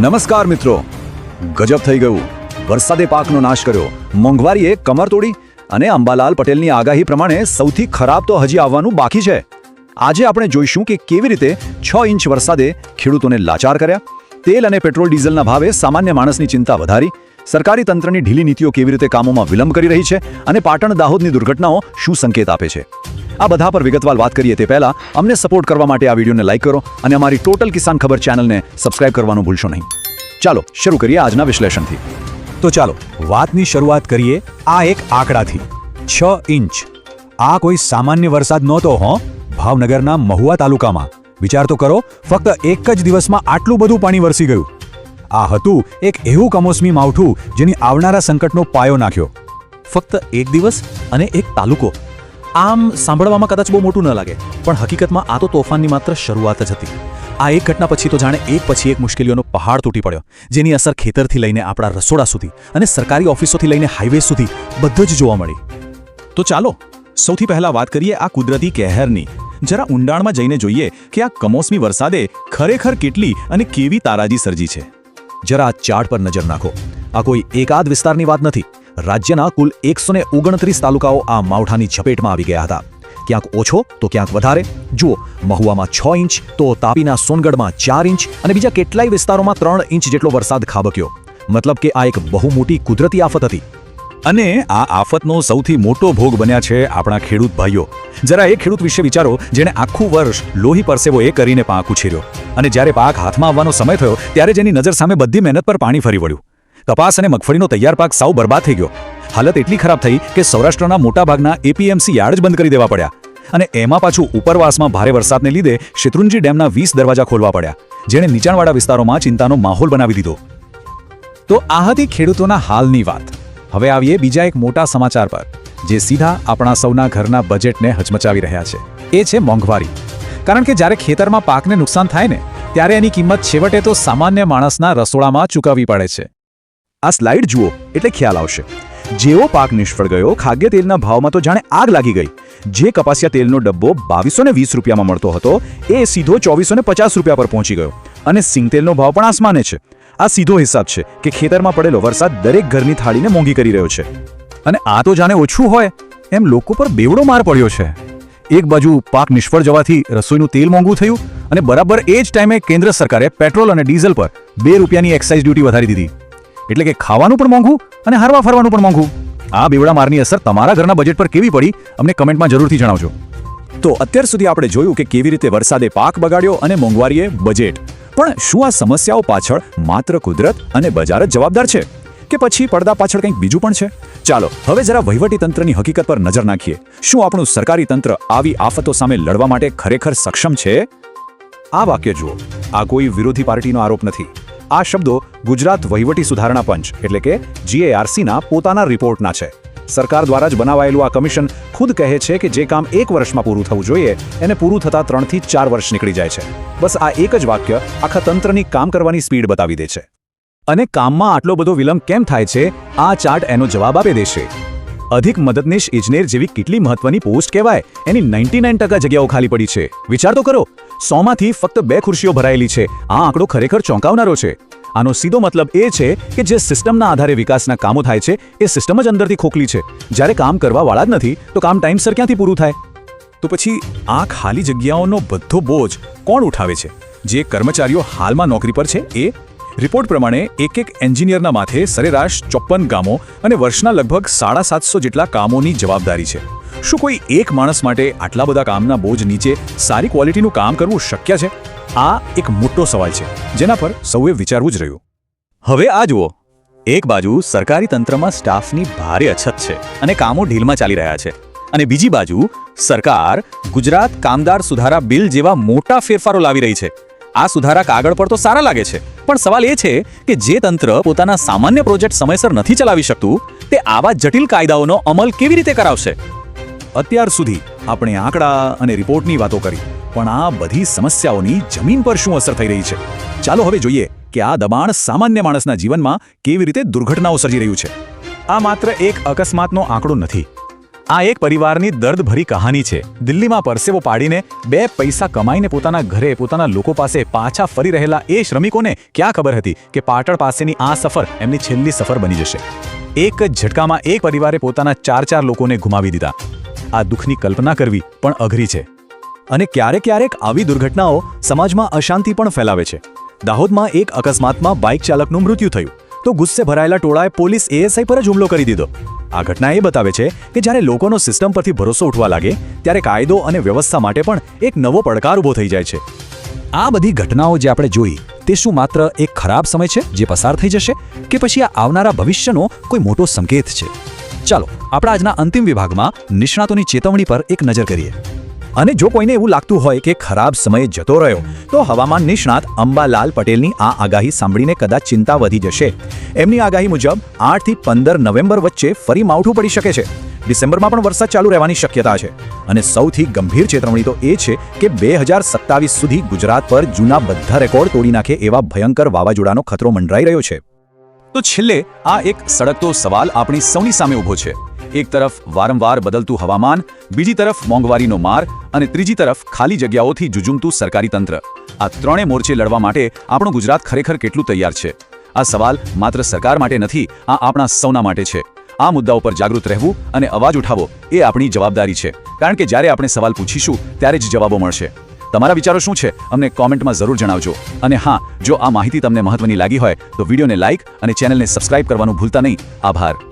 નમસ્કાર મિત્રો. ગજબ થઈ ગયું. વરસાદે પાકનો નાશ કર્યો. મોંઘવારીએ કમર તોડી અને અંબાલાલ પટેલની આગાહી પ્રમાણે સૌથી ખરાબ તો હજી આવવાનું બાકી છે. આજે આપણે જોઈશું કે કેવી રીતે છ ઇંચ વરસાદે ખેડૂતોને લાચાર કર્યા. તેલ અને પેટ્રોલ ડીઝલના ભાવે સામાન્ય માણસની ચિંતા વધારી સરકારી તંત્રની ઢીલી નીતિઓ કેવી રીતે કામોમાં વિલંબ કરી રહી છે અને પાટણ દાહોદની દુર્ઘટનાઓ શું સંકેત આપે છે? આ બધા પર વિગતવાર વાત કરીએ તે પહેલા અમને સપોર્ટ કરવા માટે આ વિડીયોને લાઇક કરો અને અમારી ટોટલ કિસાન ખબર ચેનલને સબસ્ક્રાઇબ કરવાનું ભૂલશો નહીં. ચાલો, શરૂ કરીએ આજના વિશ્લેષણથી. તો ચાલો, વાતની શરૂઆત કરીએ આ એક આંકડાથી. છ ઇંચ. આ કોઈ સામાન્ય વરસાદ નહોતો, હો. ભાવનગરના મહુવા તાલુકામાં. વિચાર તો કરો, ફક્ત એક જ દિવસમાં આટલું બધું પાણી વરસી ગયું. આ હતું એક એવું કમોસમી માવઠું જેની આવનારા સંકટનો પાયો નાખ્યો. ફક્ત એક દિવસ અને એક તાલુકો. આમ સાંભળવામાં કદાચ બહુ મોટું ન લાગે, પણ હકીકતમાં આ તો તોફાનની માત્ર શરૂઆત જ હતી. આ એક ઘટના પછી તો જાણે એક પછી એક મુશ્કેલીઓનો પહાડ તૂટી પડ્યો, જેની અસર ખેતરથી લઈને આપણા રસોડા સુધી અને સરકારી ઓફિસોથી લઈને હાઈવે સુધી બધું જ જોવા મળી. તો ચાલો, સૌથી પહેલા વાત કરીએ આ કુદરતી કહેરની. જરા ઊંડાણમાં જઈને જોઈએ કે આ કમોસમી વરસાદે ખરેખર કેટલી અને કેવી તારાજી સર્જી છે. જરા ચાર્ટ પર નજર નાખો. આ કોઈ એકાદ વિસ્તારની વાત નથી. રાજ્યના કુલ એકસો ઓગણત્રીસ તાલુકાઓ આ માવઠાની ઝપેટમાં આવી ગયા હતા. ક્યાંક ઓછો તો ક્યાંક વધારે. જુઓ, મહુવામાં છ ઇંચ, તો તાપીના સોનગઢમાં ચાર ઇંચ અને બીજા કેટલાય વિસ્તારોમાં ત્રણ ઇંચ જેટલો વરસાદ ખાબક્યો. મતલબ કે આ એક બહુ મોટી કુદરતી આફત હતી. અને આ આફતનો સૌથી મોટો ભોગ બન્યા છે આપણા ખેડૂત ભાઈઓ. જરા એ ખેડૂત વિશે વિચારો, જેણે આખું વર્ષ લોહી પરસેવો એ કરીને પાક ઉછેર્યો. અને જ્યારે પાક હાથમાં આવવાનો સમય થયો, ત્યારે જેની નજર સામે બધી મહેનત પર પાણી ફરી વળ્યું. કપાસ અને મગફળીનો તૈયાર પાક સાવ બરબાદ થઈ ગયો. હાલત એટલી ખરાબ થઈ કે સૌરાષ્ટ્રના મોટાભાગના એપીએમસી યાર્ડ જ બંધ કરી દેવા પડ્યા. અને એમાં પાછું ઉપરવાસમાં ભારે વરસાદને લીધે શેત્રુંજી ડેમના વીસ દરવાજા ખોલવા પડ્યા, જેણે નીચાણવાળા વિસ્તારોમાં ચિંતાનો માહોલ બનાવી દીધો. તો આ હતી ખેડૂતોના હાલની વાત. હવે આવીએ બીજા એક મોટા સમાચાર પર, જે સીધા આપણા સૌના ઘરના બજેટને હચમચાવી રહ્યા છે. એ છે મોંઘવારી. કારણ કે જ્યારે ખેતરમાં પાકને નુકસાન થાય ને, ત્યારે એની કિંમત છેવટે તો સામાન્ય માણસના રસોડામાં ચૂકવવી પડે છે. આ સ્લાઇડ જુઓ, એટલે ખ્યાલ આવશે. જેવો પાક નિષ્ફળ ગયો, ખાદ્ય તેલના ભાવમાં તો જાણે આગ લાગી ગઈ. જે કપાસિયા તેલનો ડબ્બો બાવીસો ને વીસ રૂપિયામાં મળતો હતો, એ સીધો ચોવીસો ને પચાસ રૂપિયા પર પહોંચી ગયો. અને સિંગ તેલનો ભાવ પણ આસમાને છે. આ સીધો હિસાબ છે કે ખેતરમાં પડેલો વરસાદ દરેક ઘરની થાળીને મોંઘી કરી રહ્યો છે. અને આ તો જાણે ઓછું હોય, એમ લોકો પર બેવડો માર પડ્યો છે. એક બાજુ પાક નિષ્ફળ જવાથી રસોઈનું તેલ મોંઘું થયું અને બરાબર એ જ ટાઈમે કેન્દ્ર સરકારે પેટ્રોલ અને ડીઝલ પર બે રૂપિયાની એક્સાઇઝ ડ્યુટી વધારી દીધી. એટલે કે ખાવાનું પણ મોંઘું અને હરવા ફરવાનું પણ મોંઘું. આ બેવડા મારની અસર તમારા ઘરના બજેટ પર કેવી પડી, અમને કમેન્ટમાં જરૂરથી જણાવજો. તો અત્યાર સુધી આપણે જોયું કે કેવી રીતે વરસાદે પાક બગાડ્યો અને મોંઘવારીએ બજેટ પણ શું આ સમસ્યાઓ પાછળ માત્ર કુદરત અને બજાર જ જવાબદાર છે? કે પછી પડદા પાછળ કંઈક બીજું પણ છે? ચાલો, હવે જરા વહીવટી તંત્રની હકીકત પર નજર નાખીએ. શું આપણું સરકારી તંત્ર આવી આફતો સામે લડવા માટે ખરેખર સક્ષમ છે? આ વાક્ય જુઓ. આ કોઈ વિરોધી પાર્ટીનો આરોપ નથી. આ શબ્દો ગુજરાત વહીવટી સુધારણા પંચ, એટલે કે જીએઆરસીના પોતાના રિપોર્ટના છે. સરકાર દ્વારા જ બનાવાયેલું આ કમિશન ખુદ કહે છે કે જે કામ એક વર્ષમાં પૂરું થવું જોઈએ, એને પૂરું થતાં ત્રણથી ચાર વર્ષ નીકળી જાય છે. બસ આ એક જ વાક્ય આખા તંત્રની કામ કરવાની સ્પીડ બતાવી દે છે. અને કામમાં આટલો બધો વિલંબ કેમ થાય છે, આ ચાર્ટ એનો જવાબ આપી દેશે. અધિક મદદનીશ ઇજનેર જેવી કેટલી મહત્વની પોસ્ટ કહેવાય, એની નાઇન્ટી નાઇન ટકા જગ્યાઓ ખાલી પડી છે. વિચાર તો કરો, સોમાંથી ફક્ત બે ખુરશીઓ ભરાયેલી છે, આ આંકડો ખરેખર ચોંકાવનારો છે. આનો સીધો મતલબ એ છે કે જે સિસ્ટમના આધારે વિકાસના કામો થાય છે, એ સિસ્ટમ જ અંદરથી ખોખલી છે. જ્યારે કામ કરવાવાળા જ નથી, તો કામ ટાઈમસર ક્યાંથી પૂરું થાય? તો પછી આ ખાલી જગ્યાઓનો બધો બોજ કોણ ઉઠાવે છે? જે કર્મચારીઓ હાલમાં નોકરી પર છે, એ? રિપોર્ટ પ્રમાણે એક એક એન્જિનિયરના માથે સરેરાશ ચોપ્પન કામો અને વર્ષના લગભગ સાડા સાતસો જેટલા કામોની જવાબદારી છે. શું કોઈ એક માણસ માટે આટલા બધા કામના બોજ નીચે સારી ક્વોલિટીનું કામ કરવું શક્ય છે? આ એક મોટો સવાલ છે, જેના પર સૌએ વિચારવું જ રહ્યું. હવે આ જુઓ, એક બાજુ સરકારી તંત્રમાં સ્ટાફની ભારે અછત છે અને કામો ઢીલમાં ચાલી રહ્યા છે, અને બીજી બાજુ સરકાર ગુજરાત કામદાર સુધારા બિલ જેવા મોટા ફેરફારો લાવી રહી છે. આ સુધારા કાગળ પર તો સારા લાગે છે, પણ સવાલ એ છે કે જે તંત્ર પોતાના સામાન્ય પ્રોજેક્ટ સમયસર નથી ચલાવી શકતું, તે આવા જટિલ કાયદાઓનો અમલ કેવી રીતે કરાવશે? અત્યાર સુધી આપણે આંકડા અને રિપોર્ટની વાતો કરી. પણ આ બધી સમસ્યાઓની જમીન પર શું અસર થઈ રહી છે? ચાલો હવે જોઈએ કે આ દબાણ સામાન્ય માણસના જીવનમાં કેવી રીતે દુર્ઘટનાઓ સર્જી રહ્યું છે. આ માત્ર એક અકસ્માતનો આંકડો નથી. આ એક પરિવારની દર્દભરી કહાની છે. દિલ્હીમાં પરસેવો પાડીને બે પૈસા કમાઈને પોતાના ઘરે પોતાના લોકો પાસે પાછા ફરી રહેલા એ શ્રમિકોને ક્યાં ખબર હતી કે પાટણ પાસેની આ સફર એમની છેલ્લી સફર બની જશે? એક જ ઝટકામાં એક પરિવારે પોતાના ચાર ચાર લોકોને ગુમાવી દીધા. આ દુઃખની કલ્પના કરવી પણ અઘરી છે. અને ક્યારેક ક્યારેક આવી દુર્ઘટનાઓ સમાજમાં અશાંતિ પણ ફેલાવે છે. દાહોદમાં એક અકસ્માતમાં બાઇક ચાલકનું મૃત્યુ થયું. તો ગુસ્સે ભરાયેલા ટોળાએ પોલીસ એએસઆઈ પર જ હુમલો કરી દીધો. આ ઘટના એ બતાવે છે કે જ્યારે લોકોનો સિસ્ટમ પરથી ભરોસો ઉઠવા લાગે, ત્યારે કાયદો અને વ્યવસ્થા માટે પણ એક નવો પડકાર ઊભો થઈ જાય છે. આ બધી ઘટનાઓ જે આપણે જોઈ, તે શું માત્ર એક ખરાબ સમય છે જે પસાર થઈ જશે કે પછી આ આવનારા ભવિષ્યનો કોઈ મોટો સંકેત છે? ચાલો, આપણા આજના અંતિમ વિભાગમાં નિષ્ણાતોની ચેતવણી પર એક નજર કરીએ. અને જો કોઈને એવું લાગતું હોય કે ખરાબ સમય જતો રહ્યો, તો હવામાન નિષ્ણાત અંબાલાલ પટેલની આ આગાહી સાંભળીને કદાચ ચિંતા વધી જશે. એમની આગાહી મુજબ આઠથી પંદર નવેમ્બર વચ્ચે ફરી માવઠું પડી શકે છે. ડિસેમ્બરમાં પણ વરસાદ ચાલુ રહેવાની શક્યતા છે. અને સૌથી ગંભીર ચેતવણી તો એ છે કે બે હજાર સત્તાવીસ સુધી ગુજરાત પર જૂના બધા રેકોર્ડ તોડી નાખે એવા ભયંકર વાવાઝોડાનો ખતરો મંડરાઈ રહ્યો છે. તો છેલ્લે આ એક સળગતો સવાલ આપણી સૌની સામે ઊભો છે. એક તરફ વારંવાર બદલતું હવામાન, બીજી તરફ મોંઘવારીનો માર અને ત્રીજી તરફ ખાલી જગ્યાઓથી જુજુમતું સરકારી તંત્ર. આ ત્રણેય મોરચે લડવા માટે આપણું ગુજરાત ખરેખર કેટલું તૈયાર છે? આ સવાલ માત્ર સરકાર માટે નથી, આ આપણા સૌના માટે છે. આ મુદ્દા ઉપર જાગૃત રહેવું અને અવાજ ઉઠાવો એ આપણી જવાબદારી છે. કારણ કે જ્યારે આપણે સવાલ પૂછીશું, ત્યારે જ જવાબો મળશે. તમારા વિચારો શું છે? અમને કોમેન્ટમાં જરૂર જણાવજો. અને હા, જો આ માહિતી તમને મહત્વની લાગી હોય, તો વિડીયોને લાઇક અને ચેનલને સબસ્ક્રાઇબ કરવાનું ભૂલતા નહીં. આભાર.